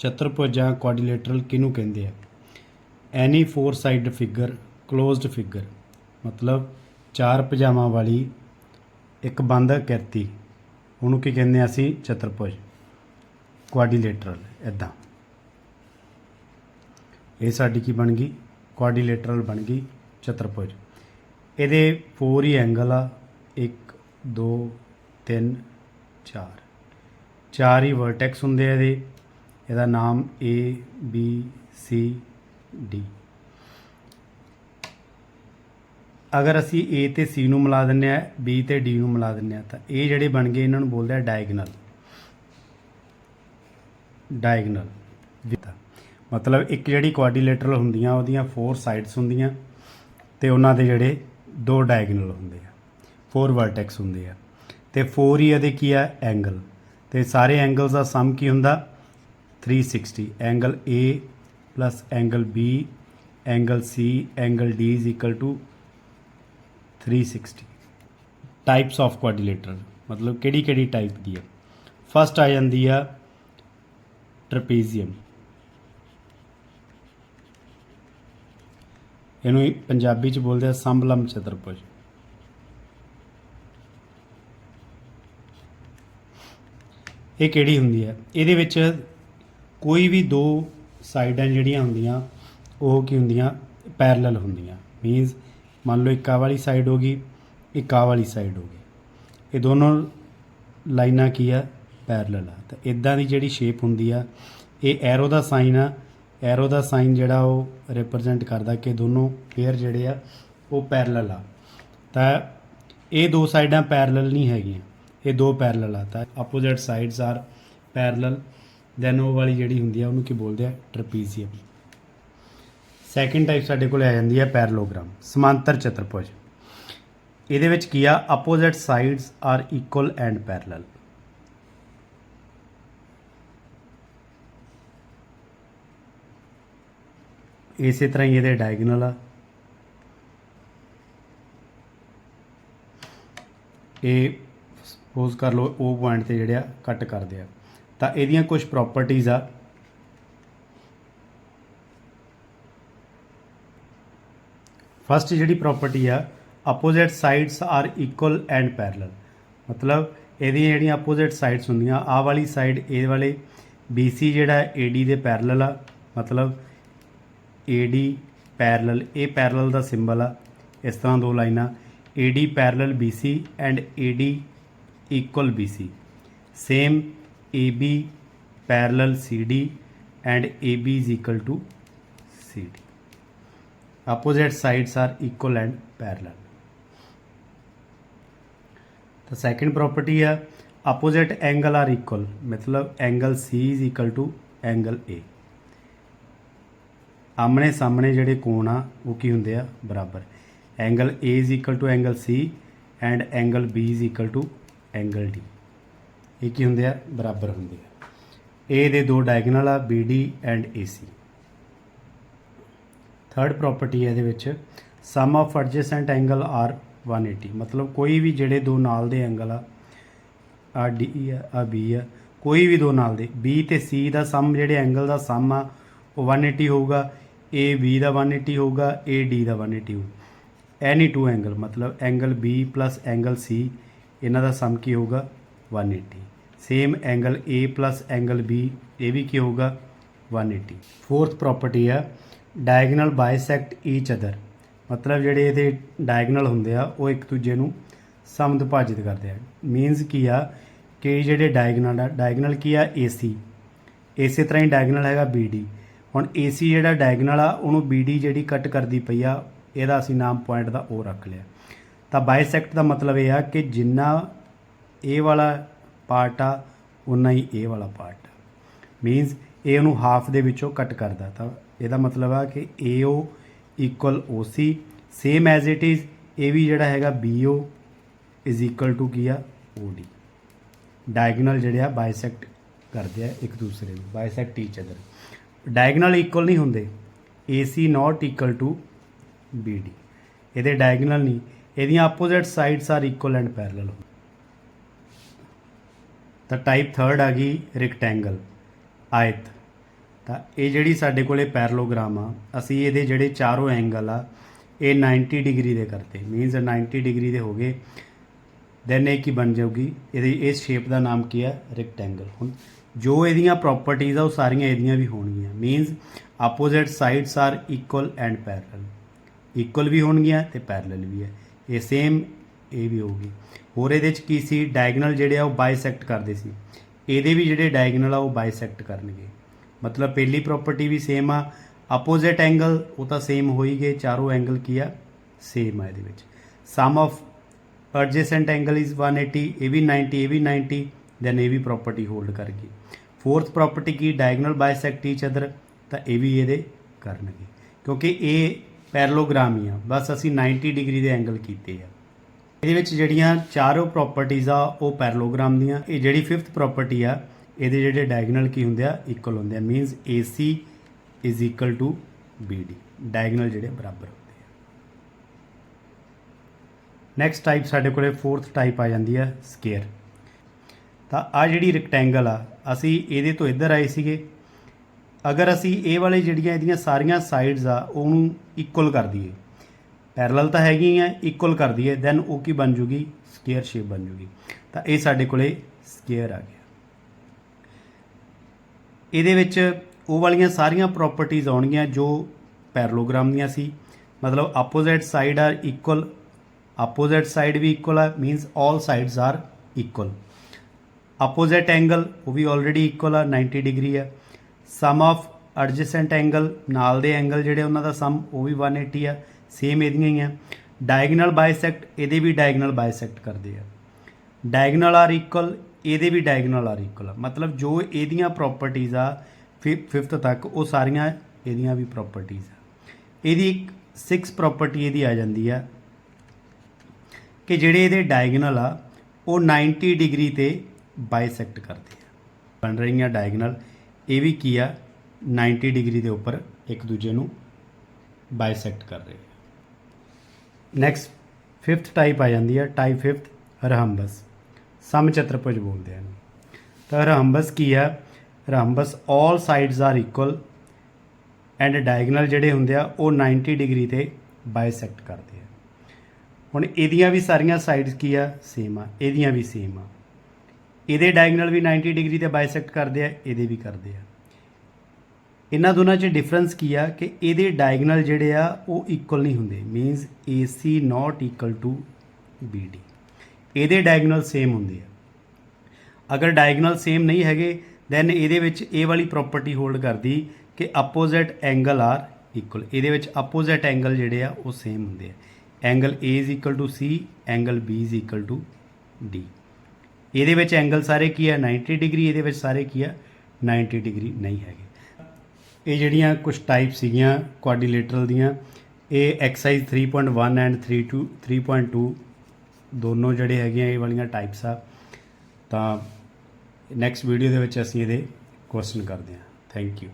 ਚਤੁਰਭੁਜ ਜਾਂ ਕੁਆਡਰੀਲੇਟਰਲ ਕਿਹਨੂੰ ਕਹਿੰਦੇ ਆ? Any four side figure closed figure ਮਤਲਬ ਚਾਰ ਭੁਜਾਵਾਂ ਵਾਲੀ, ਇੱਕ ਬੰਦ ਆਕ੍ਰਿਤੀ ਉਹਨੂੰ ਕੀ ਕਹਿੰਦੇ ਆ ਅਸੀਂ? ਚਤੁਰਭੁਜ ਕੁਆਡਰੀਲੇਟਰਲ ਇਦਾਂ ਇਹ ਸਾਡੀ ਕੀ ਬਣ ਗਈ? ਕੁਆਡਰੀਲੇਟਰਲ ਬਣ ਗਈ ਚਤਰਭੁਜ ਇਹਦੇ 4 ਹੀ ਐਂਗਲ ਆ। 1 2 3 4 ਚਾਰ ਹੀ ਵਰਟੈਕਸ ਹੁੰਦੇ ਆ ਇਹਦੇ। ਇਹਦਾ ਨਾਮ A, B, C, D ਅਗਰ ਅਸੀਂ A ਤੇ C ਨੂੰ ਮਿਲਾ ਦਿੰਨੇ ਆ B ਤੇ D ਨੂੰ ਮਿਲਾ ਦਿੰਨੇ ਆ ਤਾਂ ਇਹ ਜਿਹੜੇ ਬਣ ਗਏ, ਇਹਨਾਂ ਨੂੰ ਬੋਲਦੇ ਆ ਡਾਇਗਨਲ ਡਾਇਗਨਲ ਮਤਲਬ ਇੱਕ ਜਿਹੜੀ ਕੁਆਡਰੀਲੇਟਰਲ ਹੁੰਦੀਆਂ, ਉਹਦੀਆਂ ਫੋਰ ਸਾਈਡਸ ਹੁੰਦੀਆਂ, ਤੇ ਉਹਨਾਂ ਦੇ ਜਿਹੜੇ ਦੋ ਡਾਇਗਨਲ ਹੁੰਦੇ ਆ ਫੋਰ ਵਰਟੈਕਸ ਹੁੰਦੇ ਆ। ਤੇ ਫੋਰ ਹੀ ਇਹਦੇ ਕੀ ਆ? ਐਂਗਲ ਤੇ ਸਾਰੇ ਐਂਗਲਸ ਦਾ ਸਮ ਕੀ ਹੁੰਦਾ? 360 angle A plus angle B angle C angle D is equal to 360 types of quadrilateral ਮਤਲਬ ਕਿਹੜੀ ਕਿਹੜੀ ਟਾਈਪ ਦੀ ਆ ਫਸਟ ਆ ਜਾਂਦੀ ਆ ਟ੍ਰਪੀਜ਼ੀਅਮ ਇਹਨੂੰ ਪੰਜਾਬੀ ਚ ਬੋਲਦੇ ਆ ਸੰਭਲਮ ਚਤੁਰਭੁਜ ਇਹ ਕਿਹੜੀ ਹੁੰਦੀ ਹੈ ਇਹਦੇ ਵਿੱਚ ਕੋਈ ਵੀ ਦੋ ਸਾਈਡਾਂ ਜਿਹੜੀਆਂ ਹੁੰਦੀਆਂ, ਉਹ ਕੀ ਹੁੰਦੀਆਂ? ਪੈਰਲਲ ਹੁੰਦੀਆਂ। ਮੀਨਸ ਮੰਨ ਲਓ ਇੱਕ ਆਹ ਵਾਲੀ ਸਾਈਡ ਹੋ ਗਈ, ਇੱਕ ਆ ਵਾਲੀ ਸਾਈਡ ਹੋ ਗਈ। ਇਹ ਦੋਨੋਂ ਲਾਈਨਾਂ ਕੀ ਆ? ਪੈਰਲਲ ਆ। ਤਾਂ ਇਦਾਂ ਦੀ ਜਿਹੜੀ ਸ਼ੇਪ ਹੁੰਦੀ ਆ, ਇਹ ਐਰੋ ਦਾ ਸਾਈਨ ਆ। ਐਰੋ ਦਾ ਸਾਈਨ ਜਿਹੜਾ ਉਹ ਰਿਪਰੈਜ਼ੈਂਟ ਕਰਦਾ ਕਿ ਦੋਨੋਂ ਪੇਅਰ ਜਿਹੜੇ ਆ, ਉਹ ਪੈਰਲਲ ਆ। ਤਾਂ ਇਹ ਦੋ ਸਾਈਡਾਂ ਪੈਰਲਲ ਨਹੀਂ ਹੈਗੀਆਂ। ਇਹ ਦੋ ਪੈਰਲਲ ਆ। ਤਾਂ opposite sides are parallel then ਉਹ ਵਾਲੀ ਜਿਹੜੀ ਹੁੰਦੀ ਆ, ਉਹਨੂੰ ਕੀ ਬੋਲਦੇ ਆ? ਟ੍ਰਪੀਜ਼ੀਅਮ ਸੈਕਿੰਡ ਟਾਈਪ ਸਾਡੇ ਕੋਲ ਆ ਜਾਂਦੀ ਹੈ ਪੈਰਲੋਗ੍ਰਾਮ ਸਮਾਂਤਰ ਚਤੁਰਭੁਜ। ਇਹਦੇ ਵਿੱਚ ਕੀ ਆ? Opposite sides are equal and parallel ਇਸੇ ਤਰ੍ਹਾਂ ਹੀ ਇਹਦੇ ਡਾਇਗਨਲ ਆ। ਇਹ ਸਪੋਜ਼ ਕਰ ਲਓ, ਉਹ ਪੁਆਇੰਟ ਤੇ ਜਿਹੜੇ ਆ ਕੱਟ ਕਰਦੇ ਆ। ਤਾਂ ਇਹਦੀਆਂ ਕੁਝ ਪ੍ਰਾਪਰਟੀਆਂ ਆ। ਫਸਟ ਜਿਹੜੀ ਪ੍ਰਾਪਰਟੀ ਆ opposite sides are equal and parallel ਮਤਲਬ ਇਹਦੀਆਂ ਜਿਹੜੀਆਂ ਆਪੋਜ਼ਿਟ ਸਾਈਡਸ ਹੁੰਦੀਆਂ, ਆਹ ਵਾਲੀ ਸਾਈਡ ਇਹ ਵਾਲੇ BC ਜਿਹੜਾ AD ਦੇ ਪੈਰਲਲ ਆ। ਮਤਲਬ AD ਪੈਰਲਲ ਇਹ ਪੈਰਲਲ ਦਾ ਸਿੰਬਲ ਆ। ਇਸ ਤਰ੍ਹਾਂ ਦੋ ਲਾਈਨਾਂ AD parallel BC and AD equal BC same AB parallel CD and AB is equal to CD opposite sides are equal and parallel the second property है opposite angle are equal मतलब angle C is equal to angle A ਆਮਣੇ ਸਾਹਮਣੇ ਜਿਹੜੇ ਕੋਣ ਆ ਉਹ ਕੀ ਹੁੰਦੇ ਆ ਬਰਾਬਰ angle A is equal to angle C and angle B is equal to angle D ਇਹ ਕੀ ਹੁੰਦੇ ਆ, ਬਰਾਬਰ ਹੁੰਦੇ ਆ। A ਦੇ ਦੋ ਡਾਇਗਨਲ ਆ BD and AC third property ਹੈ ਇਹਦੇ ਵਿੱਚ sum of adjacent angle are 180 ਮਤਲਬ ਕੋਈ ਵੀ ਜਿਹੜੇ ਦੋ ਨਾਲ ਦੇ ਐਂਗਲ ਆ ਆ ਡੀ ਆ ਆ ਬੀ ਆ, ਕੋਈ ਵੀ ਦੋ ਨਾਲ ਦੇ ਬੀ ਤੇ ਸੀ ਦਾ ਸਮ ਜਿਹੜੇ ਐਂਗਲ ਦਾ ਸਮ ਆ, ਉਹ 180 ਹੋਊਗਾ ਏ ਬੀ ਦਾ 180 ਹੋਊਗਾ ਏ ਡੀ ਦਾ 180 ਹੋਊ। ਐਨੀ ਟੂ ਐਂਗਲ ਮਤਲਬ angle B plus angle C ਇਹਨਾਂ ਦਾ ਸਮ ਕੀ ਹੋਊਗਾ 180 same angle A plus angle B ਇਹ ਵੀ ਕੀ ਹੋਊਗਾ? 180 ਫੋਰਥ ਪ੍ਰੋਪਰਟੀ ਆ ਡਾਇਗਨਲ ਬਾਈਸੈਕਟ ਈਚ ਅਦਰ ਮਤਲਬ ਜਿਹੜੇ ਇਹਦੇ ਡਾਇਗਨਲ ਹੁੰਦੇ ਆ, ਉਹ ਇੱਕ ਦੂਜੇ ਨੂੰ ਸਮਦੁਭਾਜਿਤ ਕਰਦੇ ਆ। ਮੀਨਸ ਕੀ ਆ ਕਿ ਜਿਹੜੇ ਡਾਇਗਨਲ ਆ ਡਾਇਗਨਲ ਕੀ ਆ? AC ਇਸੇ ਤਰ੍ਹਾਂ ਹੀ ਡਾਇਗਨਲ ਹੈਗਾ BD ਹੁਣ AC ਜਿਹੜਾ ਡਾਇਗਨਲ ਆ, ਉਹਨੂੰ BD ਜਿਹੜੀ ਕੱਟ ਕਰਦੀ ਪਈ ਆ, ਇਹਦਾ ਅਸੀਂ ਨਾਮ ਪੁਆਇੰਟ ਦਾ ਉਹ ਰੱਖ ਲਿਆ। ਤਾਂ ਬਾਈਸੈਕਟ ਦਾ ਮਤਲਬ ਇਹ ਆ ਕਿ ਜਿੰਨਾ ਇਹ ਵਾਲਾ ਪਾਰਟ ਆ ਉਨਾ ਹੀ ਇਹ ਵਾਲਾ ਪਾਰਟ। ਆ ਮੀਨਸ ਇਹ ਉਹਨੂੰ ਹਾਫ ਦੇ ਵਿੱਚੋਂ ਕੱਟ ਕਰਦਾ। ਤਾਂ ਇਹਦਾ ਮਤਲਬ ਆ ਕਿ AO equal OC same as it is ਇਹ ਵੀ ਜਿਹੜਾ ਹੈਗਾ BO ਇਜ਼ ਇਕੁਅਲ ਟੂ ਕੀ ਆ? OD ਡਾਇਗਨਲ ਜਿਹੜੇ ਆ ਬਾਈਸੈਕਟ ਕਰਦੇ ਆ ਇੱਕ ਦੂਸਰੇ ਨੂੰ bisect each other diagonal equal ਨਹੀਂ ਹੁੰਦੇ। AC not equal to BD ਇਹਦੇ ਡਾਇਗਨਲ ਨਹੀਂ। ਇਹਦੀਆਂ opposite sides are equal and parallel ਤਾਂ ਟਾਈਪ ਥਰਡ ਆ ਗਈ ਰੈਕਟੈਂਗਲ ਆਇਤ। ਤਾਂ ਇਹ ਜਿਹੜੀ ਸਾਡੇ ਕੋਲੇ ਪੈਰਲੋਗ੍ਰਾਮ ਆ, ਅਸੀਂ ਇਹਦੇ ਜਿਹੜੇ ਚਾਰੋਂ ਐਂਗਲ ਆ, ਇਹ 90 ਡਿਗਰੀ ਦੇ ਕਰਤੇ। ਮੀਨਸ 90 ਡਿਗਰੀ ਦੇ ਹੋ ਗਏ। ਦੈਨ ਇਹ ਕੀ ਬਣ ਜਾਊਗੀ? ਇਹਦੀ ਇਸ ਸ਼ੇਪ ਦਾ ਨਾਮ ਕੀ ਹੈ ਰੈਕਟੈਂਗਲ ਹੁਣ ਜੋ ਇਹਦੀਆਂ ਪ੍ਰਾਪਰਟੀਆਂ ਆ, ਉਹ ਸਾਰੀਆਂ ਇਹਦੀਆਂ ਵੀ ਹੋਣਗੀਆਂ। Means opposite sides are equal and parallel equal ਵੀ ਹੋਣਗੀਆਂ ਤੇ ਪੈਰਲਲ ਵੀ ਹੈ। ਇਹ ਸੇਮ ਇਹ ਵੀ ਹੋਊਗੀ। ਹੋਰ ਇਹਦੇ ਚ ਕੀ ਸੀ? ਡਾਇਗਨਲ ਜਿਹੜੇ ਆ ਉਹ ਬਾਈਸੈਕਟ ਕਰਦੇ ਸੀ। ਇਹਦੇ ਵੀ ਜਿਹੜੇ ਡਾਇਗਨਲ ਆ ਉਹ ਬਾਈਸੈਕਟ ਕਰਨਗੇ। ਮਤਲਬ ਪਹਿਲੀ ਪ੍ਰਾਪਰਟੀ ਵੀ ਸੇਮ ਆ ਆਪੋਜ਼ਿਟ ਐਂਗਲ ਉਹ ਤਾਂ ਸੇਮ ਹੋਈ ਗਏ, ਚਾਰੋਂ ਐਂਗਲ ਕੀ ਆ? ਸੇਮ ਆ ਇਹਦੇ ਵਿੱਚ। Sum of adjacent angle is 180 ਇਹ ਵੀ 90 ਇਹ ਵੀ 90 ਦੈਨ ਇਹ ਵੀ ਪ੍ਰਾਪਰਟੀ ਹੋਲਡ ਕਰ ਗਈ ਫੋਰਥ ਪ੍ਰਾਪਰਟੀ ਕੀ? ਡਾਇਗਨਲ ਬਾਈਸੈਕਟ ਈਚ ਅਦਰ ਤਾਂ ਇਹ ਵੀ ਇਹਦੇ ਕਰਨਗੇ। ਕਿਉਂਕਿ ਇਹ ਪੈਰਲੋਗ੍ਰਾਮ ਹੀ ਆ। ਬਸ ਅਸੀਂ 90 ਡਿਗਰੀ ਦੇ ਐਂਗਲ ਕੀਤੇ ਆ। ਇਹਦੇ ਵਿੱਚ ਜਿਹੜੀਆਂ ਚਾਰੋਂ ਪ੍ਰਾਪਰਟੀਆਂ ਆ, ਉਹ ਪੈਰਲੋਗ੍ਰਾਮ ਦੀਆਂ। ਇਹ ਜਿਹੜੀ ਫਿਫਥ ਪ੍ਰਾਪਰਟੀ ਆ, ਇਹਦੇ ਜਿਹੜੇ ਡਾਇਗਨਲ ਕੀ ਹੁੰਦੇ ਆ? ਇਕੁਅਲ ਹੁੰਦੇ ਆ। Means AC is equal to BD diagonal ਜਿਹੜੇ ਬਰਾਬਰ ਹੁੰਦੇ ਆ। ਨੈਕਸਟ ਟਾਈਪ ਸਾਡੇ ਕੋਲੇ ਫੋਰਥ ਟਾਈਪ ਆ ਜਾਂਦੀ ਆ ਸਕੁਅਰ ਤਾਂ ਆ ਜਿਹੜੀ ਰੈਕਟੈਂਗਲ ਆ, ਅਸੀਂ ਇਹਦੇ ਤੋਂ ਇੱਧਰ ਆਏ ਸੀਗੇ। ਅਗਰ ਅਸੀਂ ਇਹ ਵਾਲੇ ਜਿਹੜੀਆਂ ਇਹਦੀਆਂ ਸਾਰੀਆਂ ਸਾਈਡਸ ਆ, ਉਹਨੂੰ ਇਕੁਅਲ ਕਰ ਦਈਏ। ਪੈਰਲਲ ਤਾਂ ਹੈਗੀਆਂ ਇਕੁਅਲ ਕਰ ਦਈਏ ਦੈਨ ਉਹ ਕੀ ਬਣ ਜੂਗੀ? ਸਕੁਅਰ ਸ਼ੇਪ ਬਣ ਜੂਗੀ। ਤਾਂ ਇਹ ਸਾਡੇ ਕੋਲੇ ਸਕੁਅਰ ਆ ਗਿਆ। ਇਹਦੇ ਵਿੱਚ ਉਹ ਵਾਲੀਆਂ ਸਾਰੀਆਂ ਪ੍ਰਾਪਰਟੀਆਂ ਆਉਣਗੀਆਂ ਜੋ ਪੈਰਲੋਗ੍ਰਾਮ ਦੀਆਂ ਸੀ। ਮਤਲਬ opposite side are equal opposite side we equal ਹੈ means all sides are equal opposite angle ਉਹ ਵੀ ਆਲਰੇਡੀ ਇਕੁਅਲ ਆ 90 ਡਿਗਰੀ ਆ। ਸਮ ਆਫ ਐਡਜੈਸੈਂਟ ਐਂਗਲ ਨਾਲ ਦੇ ਐਂਗਲ ਜਿਹੜੇ ਉਹਨਾਂ ਦਾ ਸਮ ਉਹ ਵੀ 180 ਆ। ਸੇਮ ਇਹਦੀਆਂ ਹੀ ਆ। ਡਾਇਗਨਲ ਬਾਈਸੈਕਟ ਇਹਦੇ ਵੀ ਡਾਇਗਨਲ ਬਾਈਸੈਕਟ ਕਰਦੇ ਆ। ਡਾਇਗਨਲ ਆਰ ਇਕੁਅਲ ਇਹਦੇ ਵੀ ਡਾਇਗਨਲ ਆਰ ਇਕੁਅਲ ਆ। ਮਤਲਬ ਜੋ ਇਹਦੀਆਂ ਪ੍ਰਾਪਰਟੀਆਂ ਆ 5th ਤੱਕ, ਉਹ ਸਾਰੀਆਂ ਇਹਦੀਆਂ ਵੀ ਪ੍ਰਾਪਰਟੀਆਂ ਆ। ਇਹਦੀ ਇੱਕ 6 ਪ੍ਰਾਪਰਟੀ ਇਹਦੀ ਆ ਜਾਂਦੀ ਆ ਕਿ ਜਿਹੜੇ ਇਹਦੇ ਡਾਇਗਨਲ ਆ, ਉਹ 90 ਡਿਗਰੀ ਤੇ ਬਾਈਸੈਕਟ ਕਰਦੇ ਆ। ਬਣ ਰਹੀਆਂ ਡਾਇਗਨਲ ਇਹ ਵੀ ਕੀ ਆ? 90 ਡਿਗਰੀ ਦੇ ਉੱਪਰ ਇੱਕ ਦੂਜੇ ਨੂੰ ਬਾਈਸੈਕਟ ਕਰ ਰਹੇ ਨੈਕਸਟ ਫਿਫਥ ਟਾਈਪ ਆ ਜਾਂਦੀ ਆ ਟਾਈਪ ਫਿਫਥ ਰਹੰਬਸ ਸਮਚਤੁਰਭੁਜ ਬੋਲਦੇ ਹਨ ਤਾਂ ਰਹੰਬਸ ਕੀ ਆ? Rhombus all sides are equal and diagonal ਜਿਹੜੇ ਹੁੰਦੇ ਆ, ਉਹ 90 ਡਿਗਰੀ ਤੇ ਬਾਈਸੈਕਟ ਕਰਦੇ ਆ। ਹੁਣ ਇਹਦੀਆਂ ਵੀ ਸਾਰੀਆਂ ਸਾਈਡਸ ਕੀ ਆ? ਸੇਮ ਆ। ਇਹਦੀਆਂ ਵੀ ਸੇਮ ਆ। ਇਹਦੇ ਡਾਇਗਨਲ ਵੀ 90 ਡਿਗਰੀ ਤੇ ਬਾਈਸੈਕਟ ਕਰਦੇ ਆ, ਇਹਦੇ ਵੀ ਕਰਦੇ ਆ। ਇਹਨਾਂ ਦੋਨਾਂ 'ਚ ਡਿਫਰੈਂਸ ਕੀ ਆ ਕਿ ਇਹਦੇ ਡਾਇਗਨਲ ਜਿਹੜੇ ਆ ਉਹ ਇਕੁਅਲ ਨਹੀਂ ਹੁੰਦੇ means AC not equal to BD ਇਹਦੇ ਡਾਇਗਨਲ ਸੇਮ ਹੁੰਦੇ ਆ। ਅਗਰ ਡਾਇਗਨਲ ਸੇਮ ਨਹੀਂ ਹੈਗੇ ਦੈਨ ਇਹਦੇ ਵਿੱਚ ਇਹ ਵਾਲੀ ਪ੍ਰੋਪਰਟੀ ਹੋਲਡ ਕਰਦੀ ਕਿ ਆਪੋਜ਼ਿਟ ਐਂਗਲ ਆਰ ਇਕੁਅਲ ਇਹਦੇ ਵਿੱਚ ਆਪੋਜ਼ਿਟ ਐਂਗਲ ਜਿਹੜੇ ਆ ਉਹ ਸੇਮ ਹੁੰਦੇ ਆ। Angle A is equal to C angle B is equal to D ਇਹਦੇ ਵਿੱਚ ਐਂਗਲ ਸਾਰੇ ਕੀ ਆ? 90 ਡਿਗਰੀ ਇਹਦੇ ਵਿੱਚ ਸਾਰੇ ਕੀ ਆ? 90 ਡਿਗਰੀ ਨਹੀਂ ਹੈਗੇ। ਇਹ ਜਿਹੜੀਆਂ ਕੁਝ ਟਾਈਪ ਸੀਗੀਆਂ ਕੁਆਡਰੀਲੇਟਰਲ ਦੀਆਂ, ਇਹ ਐਕਸਰਸਾਈਜ਼ 3.1 ਐਂਡ 3.2 3.2 ਦੋਨੋਂ ਜਿਹੜੇ ਹੈਗੇ ਆ ਇਹ ਵਾਲੀਆਂ ਟਾਈਪਸ ਆ। ਤਾਂ ਨੈਕਸਟ ਵੀਡੀਓ ਦੇ ਵਿੱਚ ਅਸੀਂ ਇਹਦੇ ਕੁਐਸਚਨ ਕਰਦੇ ਹਾਂ। Thank you